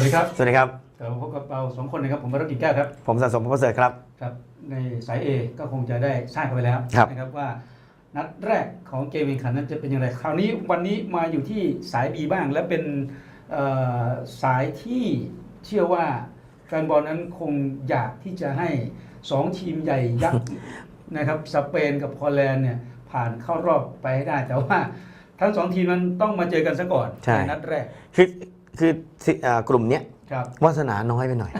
วัสดีครับ สวัสดีครับกลับมาพบกับเราสองคนนะครับ ผมวรกิจแก้วครับ ผมสะสมพระประเสริฐครับ ครับ ในสาย A ก็คงจะได้ทราบกันไปแล้วครับนะครับว่านัดแรกของเกมแข่งขันนั้นจะเป็นอย่างไร คราวนี้วันนี้มาอยู่ที่สาย B บ้าง และเป็นเอ่อสายที่เชื่อว่าแฟนบอลนั้นคงอยากที่จะให้สองทีมใหญ่ยักษ์นะครับสเปนกับฮอลแลนด์เนี่ยผ่านเข้ารอบไปให้ได้ แต่ว่าทั้งสองทีมมันต้องมาเจอกันซะก่อนใช่ในนัดแรกคือ คือสิอ่ากลุ่มเนี้ยครับวาสนาน้อยไปหน่อย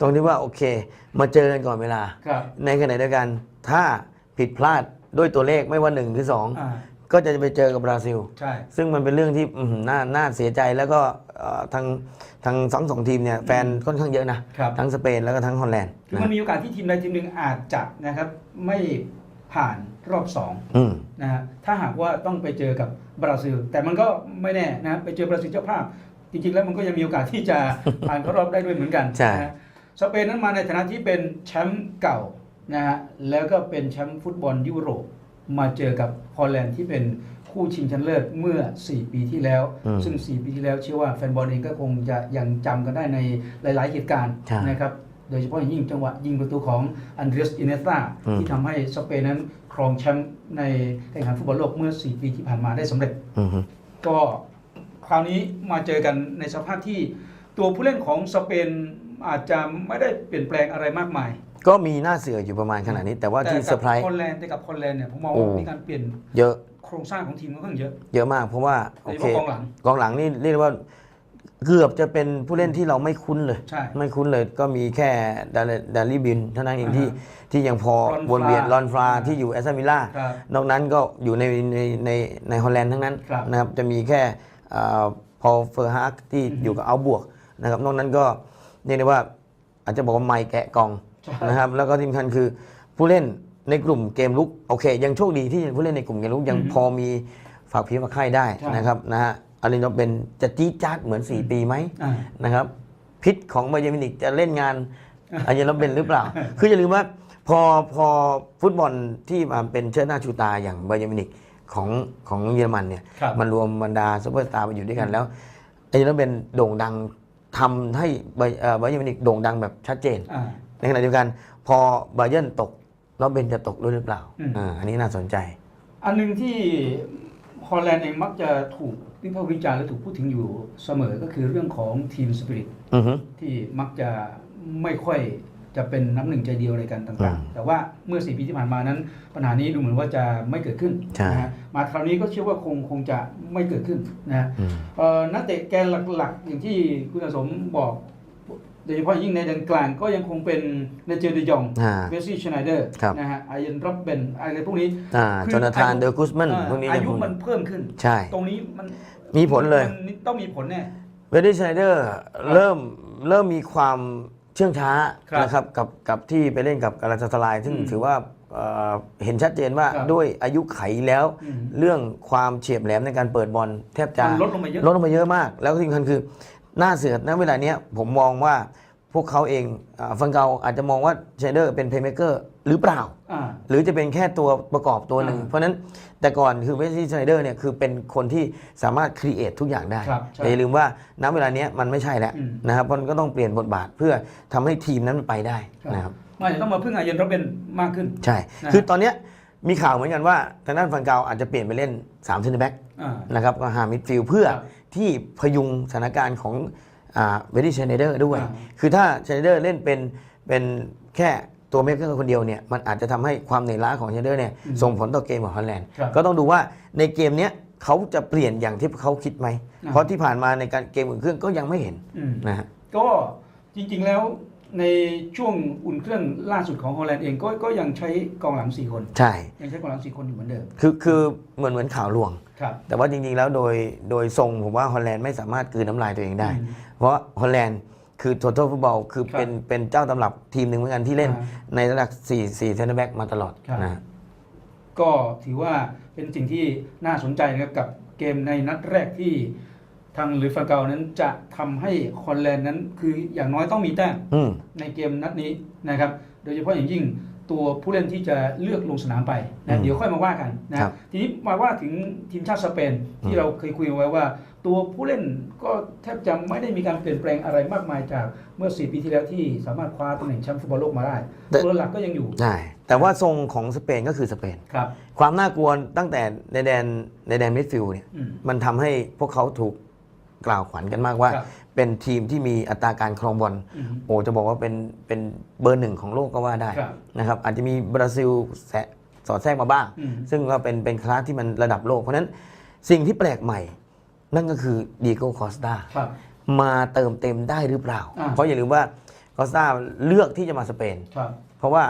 ตรงที่ว่าโอเค มาเจอกันก่อนเวลาครับในขณะเดียวกัน ถ้าผิดพลาดด้วยตัวเลขไม่ว่า1หรืออ่า2ก็จะไปเจอกับบราซิลใช่ซึ่งมันเป็นเรื่องที่อื้อหือน่าน่าเสียใจแล้วก็เอ่อทางทางสองสองทีมเนี่ยแฟนค่อนข้างเยอะนะครับทั้งสเปนแล้วก็ทั้งฮอลแลนด์คือนะมันมีโอกาสที่ทีมใดทีมหนึ่งอาจจะนะครับไม่ผ่านรอบสองอืมนะฮะถ้าหากว่าต้องไปเจอกับบราซิล แต่มันก็ไม่แน่นะไปเจอบราซิลเจ้าภาพ จริงๆ แล้วมันก็ยังมีโอกาสที่จะผ่านเข้ารอบได้ด้วยเหมือนกันใช่นะฮะสเปนนั้นมาในฐานะที่เป็นแชมป์เก่านะฮะแล้วก็เป็นแชมป์ฟุตบอลยุโรปมาเจอกับฮอลแลนด์ที่เป็นคู่ชิงชนะเลิศเมื่อ 4 ปีที่แล้วอืมซึ่ง 4 ปีที่แล้วเชื่อว่าแฟนบอลเองก็คงจะยังจำกันได้ในหลาย ๆ เหตุการณ์ใช่นะครับโดยเฉพาะอย่างยิ่งจังหวะยิงประตูของอันเดรสอินเนสตาอืมที่ทำให้สเปนนั้นครองแชมป์ในการแข่งขันฟุตบอลโลกเมื่อ 4 ปีที่ผ่านมาได้สำเร็จอืมฮึก็ค ราวนี้มาเจอกันในสภาพที่ตัวผู้เล่นของสเปนอาจจะไม่ได้เปลี่ยนแปลงอะไรมากมายก็มีหน้าเสืออยู่ประมาณขนาดนี้ แต่ว่าแต่ที่เซอกัร์ไพรส์ฮอลแลนด์แต่กับฮอลแลนด์เนี่ยผมมองโอ้ว่ามีการเปลี่ยนเยอะโครงสร้างของทีมค่อนข้างเยอะ เยอะมากเพราะว่าโดโอยเฉเคพาะกองหลังกองหลังนี่เรียกได้ว่าเกือบจะเป็นผู้เล่นที่เราไม่คุ้นเลยใช่ไม่คุ้นเลยก็มีแค่ดาเลดาลีบินเท่านั้นเองที่อ่าฮะที่ยังพอรอนฟราวนเวียนลอนฟราที่อยู่แอสตันวิลล่าครับนอกนั้นก็อยู่ในในในในฮอลแลนด์ทั้งนั้นครับนะครับจะมีแค่ พอเฟอร์ฮาร์กที่อือฮึอยู่กับเอาบวกนะครับนอกนั้นก็เรียกได้ว่าอาจจะบอกว่าไม่แกะกองใช่นะครับแล้วก็ที่สำคัญคือผู้เล่นในกลุ่มเกมลุกโอเค ยังโชคดีที่ผู้เล่นในกลุ่มเกมลุกยังอือฮึพอมีฝากผีฝากไข้ได้ใช่นะครับนะฮะอารินโนเป็นจะจี๊ดจ๊าดเหมือน 4 ปีไหมอ่านะครับพิษของบาเยร์นมิวนิกจะเล่นงานอาร์เจนตินาเป็นหรือเปล่า คืออย่าลืมว่าพอพอฟุตบอลที่มาเป็นเชิดหน้าชูตาอย่างบาเยร์นมิวนิก ของของเยอรมันเนี่ยครับมันรวมบรรดาซุปเปอร์สตาร์มาอยู่ด้วยกันแล้วอาร์เจนตินาเป็นโด่งดังทำให้บาเอ่อบาเยร์นมิวนิกโด่งดังแบบชัดเจนอ่าในขณะเดียวกัน พอบาเยร์นตกแล้วเบนจะตกด้วยหรือเปล่าอืมอ่าอันนี้น่าสนใจ อันหนึงที่ฮอลแลนด์เองมักจะถูกวิพากษ์วิจารณ์และถูกพูดถึงอยู่เสมอก็คือเรื่องของทีมสปิริตอือฮึที่มักจะไม่ค่อย จะเป็นน้ำหนึ่งใจเดียวในการอืต่างมๆแต่ว่าเมื่อสี่ปีที่ผ่านมานั้น ปัญหานี้ดูเหมือนว่าจะไม่เกิดขึ้นใช่นะฮะมาคราวนี้ก็เชื่อว่าคงคงจะไม่เกิดขึ้นนะฮะอืมเอ่อนักเตะแกนหลักๆ อย่างที่คุณสะสมบอกโดยเฉพาะยิ่งในแดนกลางก็ยังคงเป็นเนเจอร์เดยองอ่าเบสซี่ชไนเดอร์ครับนะฮะอายันรับเบนอะไรพวกนี้อ่าคือจอนาธานอายุเดอร์กุสมันเอ่อพวกนี้อายังยุคงมันเพิ่มขึ้น ใช่ ตรงนี้มันมีผลเลยมันต้องมีผลแน่เวดดี้ไชเดอร์เริ่มเริ่มมีความ เชื่องช้าครับนะครับกับกับที่ไปเล่นกับกาลาตาสลาย ซึ่งอืมถือว่าเอ่อเห็นชัดเจนว่าครับด้วยอายุไขแล้ว อืมเรื่องความเฉียบแหลมในการเปิดบอลแทบจะมันลดลงมาเยอะ ลดลงมาเยอะมาก แล้วก็ที่สำคัญคือหน้าเสือณเวลาเนี้ยผมมองว่า พวกเขาเองอ่าฟังเกาอาจจะมองว่าไชเดอร์เป็นเพย์เมเกอร์หรือเปล่าอ่า หรือจะเป็นแค่ตัวประกอบตัวหนึ่งอ่าเพราะฉะนั้นแต่ก่อนคือเวสตี้ไชเดอร์เนี่ยคือเป็นคนที่สามารถครีเอททุกอย่างได้ครับใช่แต่อย่าลืมว่าณเวลาเนี้ยมันไม่ใช่แล้วอืมนะครับเพราะมันก็ต้องเปลี่ยนบทบาทเพื่อทำให้ทีมนั้นมันไปได้นะครับมันอาจจะต้องมาพึ่งอายันรับเบนมากขึ้น ใช่นะคือตอนเนี้ยมีข่าวเหมือนกันว่าทางด้านฟันเกาอาจจะเปลี่ยนไปเล่น3เซนเตอร์แบ็กอ่านะครับก็หามิดฟิลด์เพื่อครับที่พยุงสถานการณ์ของ เวดี้เชนเดอร์ด้วยอ่าคือถ้าเชนเดอร์เล่นเป็นเป็นแค่ตัวเมกเกอร์คนเดียวเนี่ยมันอาจจะทำให้ความเหนื่อยล้าของเชนเดอร์เนี่ยอืมส่งผลต่อเกมของฮอลแลนด์ครับก็ต้องดูว่าในเกมเนี้ยเขาจะเปลี่ยนอย่างที่เขาคิดไหมอ่าเพราะที่ผ่านมาในการเกมอุ่นเครื่องก็ยังไม่เห็นอืมนะฮะก็จริงๆแล้ว ในช่วงอุ่นเครื่องล่าสุดของฮอลแลนด์เองก็ก็ยังใช้กองหลัง4คน ใช่ ยังใช้กองหลัง4คนอยู่เหมือนเดิม คือคือเหมือนเหมือนข่าวลวง ครับ แต่ว่าจริงๆแล้วโดยโดยทรงผมว่าฮอลแลนด์ไม่สามารถกลืนน้ำลายตัวเองได้อืมเพราะฮอลแลนด์คือ total football คือครับเป็นเป็นเจ้าตำรับทีมหนึ่งเหมือนกันที่เล่นอ่าในระดับ4 4เซนเตอร์แบ็กมาตลอดครับนะก็ถือว่าเป็นสิ่งที่น่าสนใจนะครับกับเกมในนัดแรกที่ ทางหรือฟาเกานั้นจะทำให้ฮอลแลนด์นั้น คืออย่างน้อยต้องมีแต้มอืมในเกมนัดนี้นะครับ โดยเฉพาะอย่างยิ่งตตัวผู้เล่นที่จะเลือกลงสนามไปอืนะมเดี๋ยวค่อยมาว่ากันนะครับทีนี้มาว่าถึงทีมชาติสเปนที่อืมเราเคยคุยไว้ว่า ตัวผู้เล่นก็แทบจะไม่ได้มีการเปลี่ยนแปลงอะไรมากมายจากเมื่อ 4 ปีที่แล้วที่สามารถคว้าตำแหน่งแชมป์ฟุตบอลโลกมาได้ตัวหลักก็ยังอยู่ใช่แต่ว่าทรงของสเปนก็คือสเปนครับความน่ากลัวตั้งแต่ในแดนในแดนมิดฟิลด์เนี่ยอืมมันทำให้พวกเขาถูก กล่าวขวัญกันมากว่า ครับเป็นทีมที่มีอัตราการครองบอลอืมโอ้จะบอกว่าเป็นเป็นเบอร์หนึ่งของโลกก็ว่าได้ครับ นะครับ อาจจะมีบราซิลแสะสอดแทรกมาบ้าง อืม ซึ่งก็เป็นเป็นคลาสที่มันระดับโลก เพราะฉะนั้นสิ่งที่แปลกใหม่ นั่นก็คือดีโก้คอสตาครับ มาเติมเต็มได้หรือเปล่า อ่า เพราะอย่าลืมว่าคอสตาเลือกที่จะมาสเปน ครับ เพราะว่า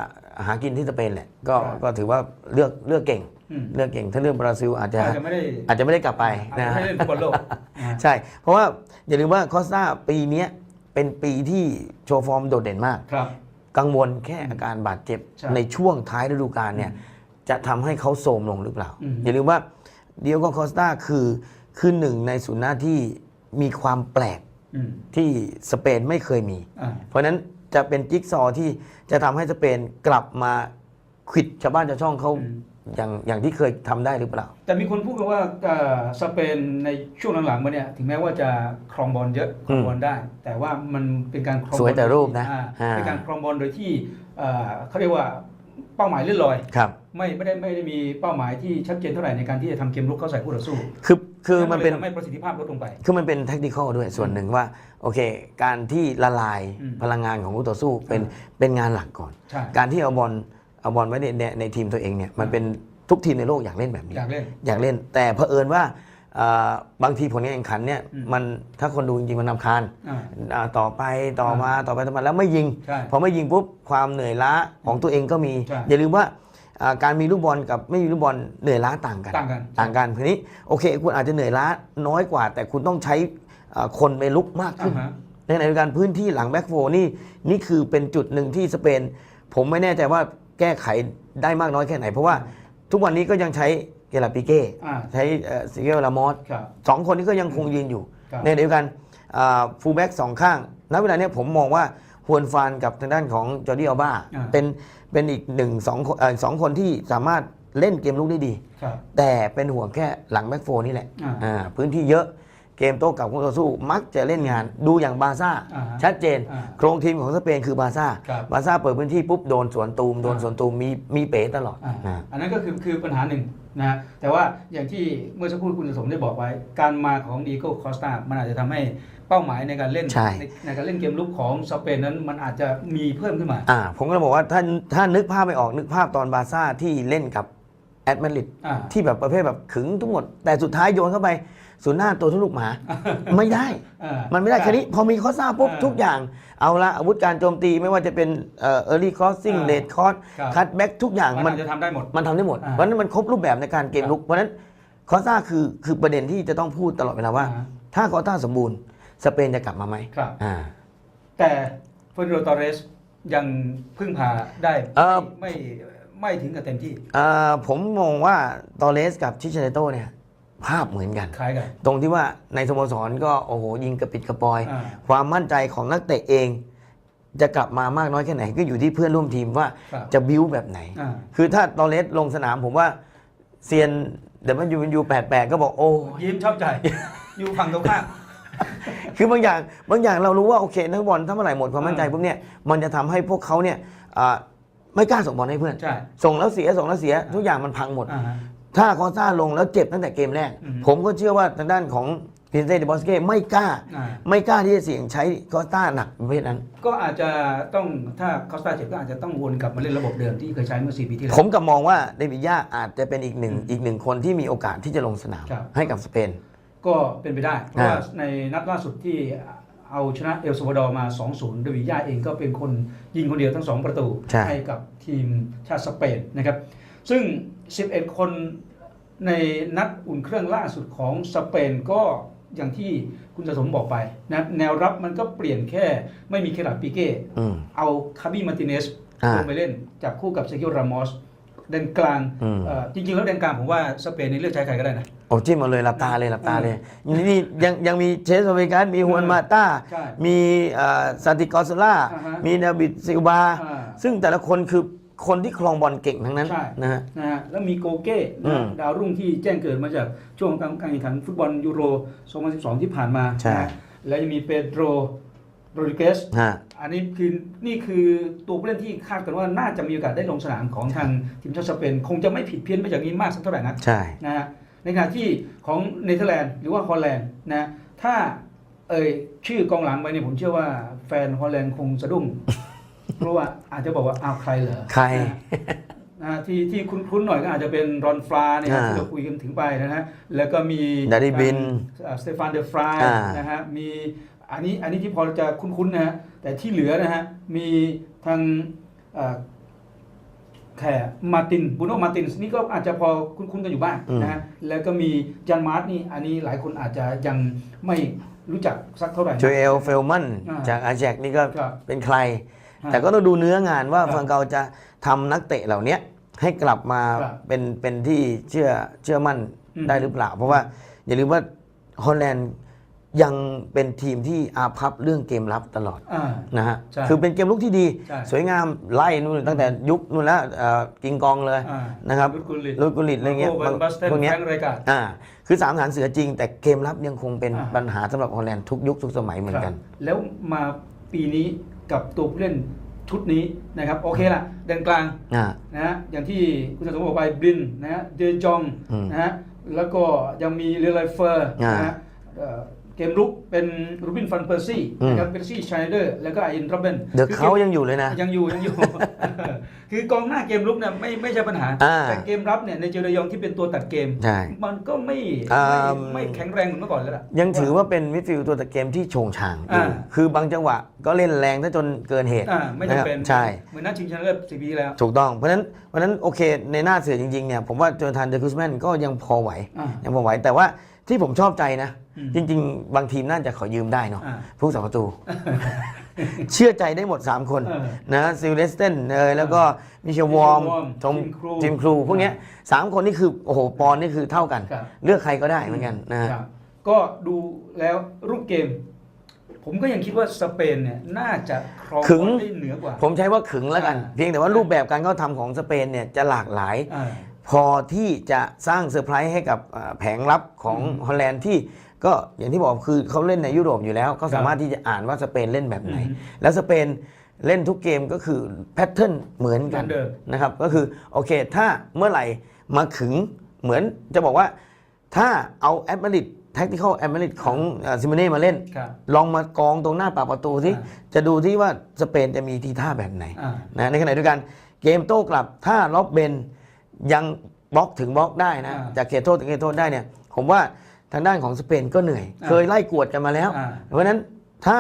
หากินที่สเปนแหละก็ครับ ก็ถือว่าเลือกเลือกเก่งอืม เลือกเก่งถ้าเลือกบราซิลอาจจะอาจจะไม่ได้อาจจะไม่ได้กลับไปอาจนะจะฮะไม่ได้เล่นฟุตบอลโลกนะฮะใช่ เพราะว่าอย่าลืมว่าคอสตาปีเนี้ยเป็นปีที่โชว์ฟอร์มโดดเด่นมากครับกังวลแค่อาการบาดเจ็บใช่ในช่วงท้ายฤดูกาลเนี่ยจะทำให้เขาโทรมลงหรือเปล่าอืมอย่าลืมว่าเดียโกคอสตาคือคือหนึ่งในศูนย์หน้าที่มีความแปลกอืมที่สเปนไม่เคยมีอ่าเพราะฉะนั้นจะเป็นจิ๊กซอว์ที่จะทำให้สเปนกลับมาขวิดชาวบ้านชาวช่องเขา อืมอย่างอย่างที่เคยทำได้หรือเปล่า แต่มีคนพูดกันว่าเอ่อสเปนในช่วงหลังๆมาเนี่ยถึงแม้ว่าจะครองบอลเยอะครองบอลได้ แต่ว่ามันเป็นการครองบอลสวยแต่รูปนะอ่าอ่า เป็นการครองบอลโดยที่เอ่อเขาเรียกว่าเป้าหมายเลื่อนลอย ครับ ไม่ไม่ได้ไม่ได้มีเป้าหมายที่ชัดเจนเท่าไหร่ในการที่จะทำเกมรุกเข้าใส่คู่ต่อสู้คือคือมันเป็นทำให้ประสิทธิภาพลดลงไป คือมันเป็นเทคนิคอลด้วยส่วนหนึ่งว่า โอเค การที่ละลายอืม พลังงานของคู่ต่อสู้เป็นอ่เป็นงานหลักก่อน ใช่ การที่เอาบอล เอาบอลไว้ในในในทีมตัวเองเนี่ยมันเป็นทุกทีมในโลกอยากเล่นแบบนี้ อยากเล่น อยากเล่นแต่เผอิญว่าอ่าบางทีผลการแข่งขันเนี่ยอืมมันถ้าคนดูจริงๆมันนำคาญอ่าอ่าต่อไปต่อมาต่อไปต่อมาแล้วไม่ยิง ใช่ พอไม่ยิงปุ๊บความเหนื่อยล้าของตัวเองก็มี ใช่ อย่าลืมว่าอ่าการมีลูกบอลกับไม่มีลูกบอลเหนื่อยล้าต่างกัน ต่างกัน ต่างกันทีนี้โอเค คุณอาจจะเหนื่อยล้าน้อยกว่า แต่คุณต้องใช้อ่าคนไปลุกมากขึ้น อ่าฮะ ในขณะเดียวกันพื้นที่หลังแบ็กโฟนี่นี่คือเป็นจุดหนึ่งที่สเปน ผมไม่แน่ใจว่า แก้ไขได้มากน้อยแค่ไหน เพราะว่าทุกวันนี้ก็ยังใช้เกลาปิเก้อ่าใช้ซิเกลลามอสครับสองคนนี้ก็ยังคงยืนอยู่ ครับ ในขณะเดียวกันฟูลแบ็กสองข้างณเวลาเนี้ยผมมองว่าฮวนฟานกับทางด้านของจอร์ดี้อัลบ้าอ่า เป็นเป็นอีกหนึ่งสองคนเอ่อสองคนที่สามารถเล่นเกมลุกได้ดี ครับ แต่เป็นห่วงแค่หลังแบ็กโฟนี่แหละอ่า อ่าพื้นที่เยอะ เกมโต้กลับคู่ต่อสู้มักจะเล่นงานดูอย่างบาร์ซ่าอ่าฮะชัดเจน อ่าโครงทีมของสเปนคือบาร์ซ่าครับบาร์ซ่าเปิดพื้นที่ปุ๊บโดนสวนตูมโดนอ่า สวนตูมมีมีเป๋ตลอดอ่าอ่าอันนั้นก็คือคือปัญหาหนึ่งนะฮะแต่ว่าอย่างที่เมื่อสักครู่คุณสมได้บอกไว้ การมาของดีโก้คอสตามันอาจจะทำให้เป้าหมายในการเล่นใช่ในการเล่นเกมลุกของสเปนนั้นมันอาจจะมีเพิ่มขึ้นมาอ่าผมก็เลยบอกว่าถ้าถ้านึกภาพไม่ออกนึกภาพตอนบาร์ซ่าที่เล่นกับแอตมาดริด อ่า ที่แบบประเภทแบบขึงทุกหมด แต่สุดท้ายโยนเข้าไป ศูนย์หน้าตัวทุลูกหมา ไม่ได้อ่ามันไม่ได้แค่นี้พอมีคอสซาปุ๊บอ่าทุกอย่าง เอาละอาวุธการโจมตีไม่ว่าจะเป็นเอ่อ early crossing อ่า late cross ครับ cut back ทุกอย่างมันมันอาจจะทำได้หมดมันทำได้หมดอ่าเพราะฉะนั้นมันครบรูปแบบในการเกมครับลุกเพราะฉะนั้นคอสซาคือคือประเด็นที่จะต้องพูดตลอดเวลาว่าอ่าถ้าคอสซาสมบูรณ์สเปนจะกลับมาไหมครับอ่าแต่เฟอร์นันโดตอเรสยังพึ่งพาได้เอ่อไม่ไม่ไม่ถึงกับเต็มที่อ่าผมมองว่าตอเลสกับชิเชเนโตเนี่ย ภาพเหมือนกัน คล้ายกัน ตรงที่ว่าในสโมสรก็โอ้โหยิงกระปิดกระปอย อ่า ความมั่นใจของนักเตะเอง จะกลับมามากน้อยแค่ไหนก็อยู่ที่เพื่อนร่วมทีมว่าครับจะบิ้วแบบไหน อ่า คือถ้าตอเลสลงสนามผมว่าเซียนเดมันยูยูแปดแปดก็บอกโอ้ยิ้มชอบใจ อยู่ฝั่งตรงข้าม คือบางอย่างบางอย่างเรารู้ว่าโอเคนักบอลถ้าเมื่อไหร่หมดความมั่นใจอ่าปุ๊บเนี่ยมันจะทำให้พวกเขาเนี่ยอ่าไม่กล้าส่งบอลให้เพื่อน ใช่ส่งแล้วเสียส่งแล้วเสียทุกอย่างมันพังหมด อ่าฮะ ถ้าคอซ่าลงแล้วเจ็บตั้งแต่เกมแรก อืมผมก็เชื่อว่าทางด้านของพินเซ่เดบอสเก้ไม่กล้า อ่า ไม่กล้าที่จะเสี่ยงใช้คอสตาหนักประเภทนั้น ก็อาจจะต้องถ้าคอสตาเจ็บก็อาจจะต้องวนกลับมาเล่นระบบเดิมที่เคยใช้เมื่อ 4 ปีที่แล้วผมกับมองว่าเดวิดย่าอาจจะเป็นอีกหนึ่งอืมอีกหนึ่งคนที่มีโอกาสที่จะลงสนามครับ ให้กับสเปน ก็เป็นไปได้ เพราะอ่าว่าในนัดล่าสุดที่เอาชนะเอลซัลวาดอร์มา 2-0โดยวิย่าเองก็เป็นคนยิงคนเดียวทั้ง 2 ประตูใช่กับทีมชาติสเปนนะครับ ซึ่ง 11 คนในนัดอุ่นเครื่องล่าสุดของสเปนก็อย่างที่คุณสะสมบอกไปนะแนวรับมันก็เปลี่ยนแค่ไม่มีเคราดปิเก้อืมเอาคาบิมาร์ติเนสอ่าลงไปเล่นจับคู่กับเซกิโอรามอสเดนกลางอืมเอ่อจริงๆ แล้วเดนกลางผมว่าสเปนนี่เลือกใช้ใครก็ได้นะโอ้จิ้มมาเลยหลับตาเลยหลับตาเลยนี่ยังยังมีเชสโอเวกัสมีฮวนมาต้าใช่มีซานติกอสล่าอ่าฮะมีนาบิดซิลบาอ่าซึ่งแต่ละคนคือ คนที่ครองบอลเก่งทั้งนั้นใช่นะฮะ นะฮะแล้วมีโกเก้อืนะมดาวรุ่งที่แจ้งเกิดมาจากช่วงการแข่งขันฟุตบอลยูโร 2012 ที่ผ่านมาใช่ นะฮะแล้วยังมีเปโดรโรดริเกส ฮะ อันนี้คือนี่คือตัวผู้เล่นที่คาดกันว่าน่าจะมีโอกาสได้ลงสนามของทางทีมชาติสเปน คงจะไม่ผิดเพี้ยนไปจากนี้มากสักเท่าไหร่นัก ใช่ นะฮะในขณะที่ของเนเธอร์แลนด์หรือว่าฮอลแลนด์นะถ้าเอ่ยชื่อกองหลังไปเนี่ยผมเชื่อว่าแฟนฮอลแลนด์คงสะดุ้ง เพราะว่าอาจจะบอกว่าอ้าวใครเหรอใครนะนะฮะที่ที่คุ้นๆหน่อยก็อาจจะเป็นรอนฟลาเนี่ยอ่าที่เราคุยกันถึงไปนะฮะแล้วก็มีดาริบินเอ่อสเตฟานเดอฟรายอ่าน นะฮะมีอันนี้อันนี้ที่พอจะคุ้นๆนะฮะแต่ที่เหลือนะฮะมีทางเอ่อแขมาตินบูโนมาตินนี่ก็อาจจะพอคุ้นๆกันอยู่บ้างนะฮะแล้วก็มีจันมาร์ตนี่อันนี้หลายคนอาจจะยังไม่รู้จักสักเท่าไหร่นะโจเอลเฟลมันอ่าจากอาแจกนี่ก็ครับ เป็นใครฮะ แต่ก็ต้องดูเนื้องานว่าครับฟังเกาจะทำนักเตะเหล่านี้ให้กลับมาครับเป็นเป็นที่เชื่อเชื่อมั่นอืมได้หรือเปล่า เพราะว่าอย่าลืมว่าฮอลแลนด์ยังเป็นทีมที่อาภัพเรื่องเกมรับตลอดอ่านะฮะใช่คือเป็นเกมลุกที่ดีใช่สวยงามไล่นู่นตั้งแต่ยุคนู่นแล้วเอ่อกิงกองเลยอ่านะครับลุดกุลิตลุดกุลิตอะไรเงี้ยโบัสเทนพวกเนี้ยแฟรงค์รายการอ่าคือสามฐานเสือจริง แต่เกมรับยังคงเป็นอ่าปัญหาสำหรับฮอลแลนด์ทุกยุคทุกสมัยเหมือนกันครับแล้วมาปีนี้ กับตัวผู้เล่นชุดนี้นะครับโอเคละแดนกลางอ่า นะฮะอย่างที่คุณสมบอกไปบลินนะฮะเดจองอืมนะฮะแล้วก็ยังมีเรลไลเฟอร์อ่าน นะฮะเอ่อ เกมรุกเป็นรูบินฟันเปอร์ซี่อืมนะครับเปอร์ซี่ชไนเดอร์แล้วก็ไอเอ็นโรเบนเดอะเขายังอยู่เลยนะ ยังอยู่ยังอยู่ คือกองหน้าเกมรุกเนี่ยไม่ไม่ใช่ปัญหาอ่าแต่เกมรับเนี่ยในเจอร์ยองที่เป็นตัวตัดเกมใช่มันก็ไม่อ่าไม่ไม่แข็งแรงเหมือนเมื่อก่อนแล้วล่ะยังถือว่าเป็นมิดฟิลด์ตัวตะเกมที่โฉงฉางอ่าคือบางจังหวะก็เล่นแรงซะจนเกินเหตุอ่าไม่จำเป็นนะครับใช่เหมือนนัดชิงชนะเลิศสี่ปีที่แล้วถูกต้องเพราะฉะนั้นเพราะฉะนั้นโอเคในหน้าเสือจริงๆเนี่ยผมว่าโจนาธานเดอร์คุสแมนก็ยังพอไหวอ่ายังพอไหวแต่ว่า ที่ผมชอบใจนะอืมจริง ๆ บางทีมน่าจะขอยืมได้เนาะอ่าผู้สาประตู เชื่อใจได้หมด 3 คนเออนะซิลเลสเตนเอยแล้วก็มิเชลวอร์มมิเชลวอร์มทมทีมครูทีมครู พวกเนี้ยสามคนนี่คือ โอ้โห ปอนนี่คือเท่ากันครับเลือกใครก็ได้เหมือนกันนะฮะครับก็ดูแล้วรูปเกม ผมก็ยังคิดว่าสเปนเนี่ยน่าจะครองขึงบอลได้เหนือกว่า ผมใช้ว่าขึงแล้วกันอ่าเพียงแต่ว่ารูปแบบการเข้าทำของสเปนเนี่ยจะหลากหลายอ่า พอที่จะสร้างเซอร์ไพรส์ให้กับอ่าแผงรับของอืมฮอลแลนด์ที่ก็อย่างที่บอกคือเขาเล่นในยุโรปอยู่แล้ว ก็ครัสาบมารถที่จะอ่านว่าสเปนเล่นแบบไหนอืมแล้วสเปนเล่นทุกเกมก็คือแพทเทิร์นเหมือนกันเหมือนเดิมนะครับก็คือโอเคถ้าเมื่อไหร่มาขึงเหมือนจะบอกว่าถ้าเอาแอดมาริดแท็กติคอลแอดมาริดของซิมเน่มาเล่นครับลองมากองตรงหน้าปากประตูที่อ่าจะดูที่ว่าสเปนจะมีทีท่าแบบไหนอ่านะในขณะเดียวกันเกมโต้กลับถ้าล็อบเบน ยังบล็อกถึงบล็อกได้นะ อ่าจากเขตโทษถึงเขตโทษได้เนี่ยผมว่าทางด้านของสเปนก็เหนื่อย อ่าเคยไล่กวดกันมาแล้ว อ่า เพราะฉะนั้นถ้า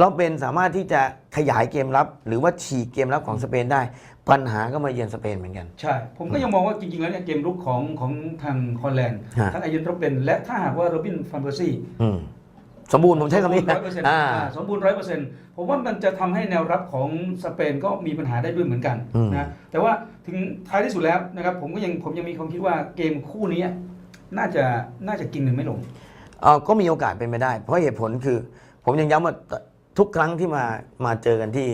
ล็อบเบนสามารถที่จะขยายเกมรับ หรือว่าฉีกเกมรับของสเปนได้ ปัญหาก็มาเยือนสเปนเหมือนกัน ใช่ ผมก็ยังมองว่าจริงๆ แล้วเนี่ยเกมรุกของของทางฮอลแลนด์ฮะ ทั้งไอเยนโรเบนและถ้าหากว่าโรบินฟันเปอร์ซี่ อืม สมบูรณ์ผมใช้คำนี้ร้นะอยเปอร์เซ็นต์อ่าสมบูรณ์ร้อยเปอร์เซ็นต์ผมว่ามันจะทำให้แนวรับของสเปนก็มีปัญหาได้ด้วยเหมือนกันอืมนะแต่ว่าถึงท้ายที่สุดแล้วนะครับผมก็ยังผมยังมีความคิดว่าเกมคู่นี้น่าจะน่าจะกินหนึ่งไม่ลงเออก็มีโอกาสเป็นไปได้ เพราะเหตุผลคือ ผมยังย้ำว่าทุกครั้งที่มามาเจอกันที่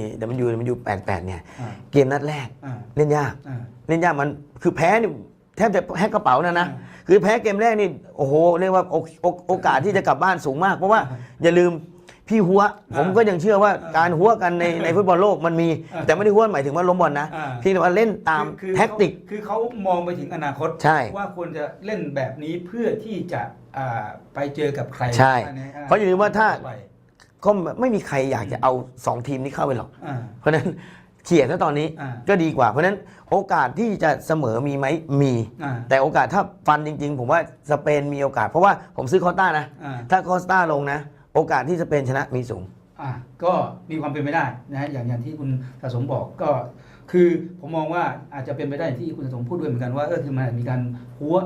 W W 88เนี่ยอ่าเกมนัดแรกอ่าเล่นยากอ่าเล่นยากมันคือแพ้นี่ แทบจะแฮกกระเป๋านะนะอ่าคือแพ้เกมแรกนี่โอ้โหเรียกว่าโอโอโอกาสที่จะกลับบ้านสูงมาก เพราะว่าอย่าลืมพี่หัว ผมก็ยังเชื่อว่าการหัวกันในในฟุตบอลโลกมันมีอ่าแต่ไม่ได้หัวหมายถึงว่าล้มบอลนะอ่า เพี่แต่ว่าเล่นตามคือแท็กติกคือคือเขามองไปถึงอนาคต ใช่ ว่าควรจะเล่นแบบนี้เพื่อที่จะอ่าไปเจอกับใครใช่อันนี้เพราะอย่าลืมว่าถ้า ไปก็ไม่มีใครอยากจะเอาสองทีมนี้เข้าไปหรอก อ่า เพราะฉะนั้น เขี่ยซะตอนนี้อ่า ก็ดีกว่า เพราะฉะนั้นโอกาสที่จะเสมอมีไหมมี อ่าแต่โอกาสถ้าฟันจริง ๆ ผมว่าสเปนมีโอกาส เพราะว่าผมซื้อคอสต้านะ อ่าถ้าคอสต้าลงนะ โอกาสที่สเปนชนะมีสูง อะก็มีความเป็นไปได้นะฮะอย่างอย่างที่คุณสะสมบอกก็คือผมมองว่าอาจจะเป็นไปได้อย่างที่คุณสะสมพูดด้วยเหมือนกันว่าเออคือมันอาจมีการหัว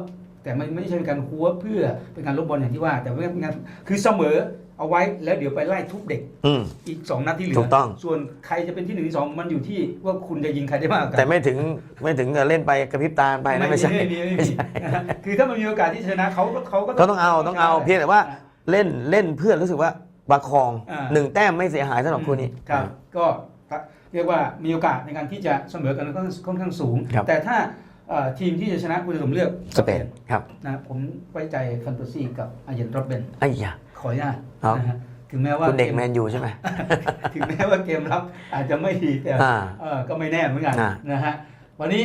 แต่ไม่ไม่ใช่เป็นการหัวเพื่อเป็นการลบบอลอย่างที่ว่า แต่ว่าเป็นการคือเสมอ เอาไว้แล้วเดี๋ยวไปไล่ทุบเด็กอืม อีก2นัดที่เหลือถูกต้อง ส่วนใครจะเป็นที่หนึ่งที่สองมันอยู่ที่ว่าคุณจะยิงใครได้มากกว่ากัแต่ไม่ถึงไม่ถึงกับเล่นไปกระพริบตาไปนะไม่ใช่ ไม่มีไม่มีนะฮะคือถ้ามันมีโอกาสที่ชนะเขาก็เขาก็เขาต้องเอาต้องเอาเพียงแต่ว่าเล่นเล่นเพื่อรู้สึกว่าประคองอ่า หนึ่งแต้มไม่เสียหายสำหรับคู่นี้ ครับก็เรียกว่ามีโอกาสในการที่จะเสมอกันค่อนข้างค่อนข้างสูง ครับแต่ถ้าเอ่อ ทีมที่จะชนะคุณจะผมเลือกสเปนครับนะผมไว้ใจฟันตาซีกับอาเยนโรบเบนไอ้ยาขออนุญาตครับนะฮะถึงแม้ว่าคุณเด็กมแมนยูใช่ไหมถึงแม้ว่าเกมรับอาจจะไม่ดีแต่อ่าเออก็ไม่แน่เหมือนกันอ่านะฮะวันนี้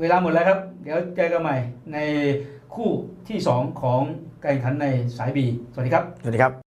เวลาหมดแล้วครับ เดี๋ยวเจอกันใหม่ในคู่ที่ 2 ของการแข่งขันในสายบีสวัสดีครับ สวัสดีครับ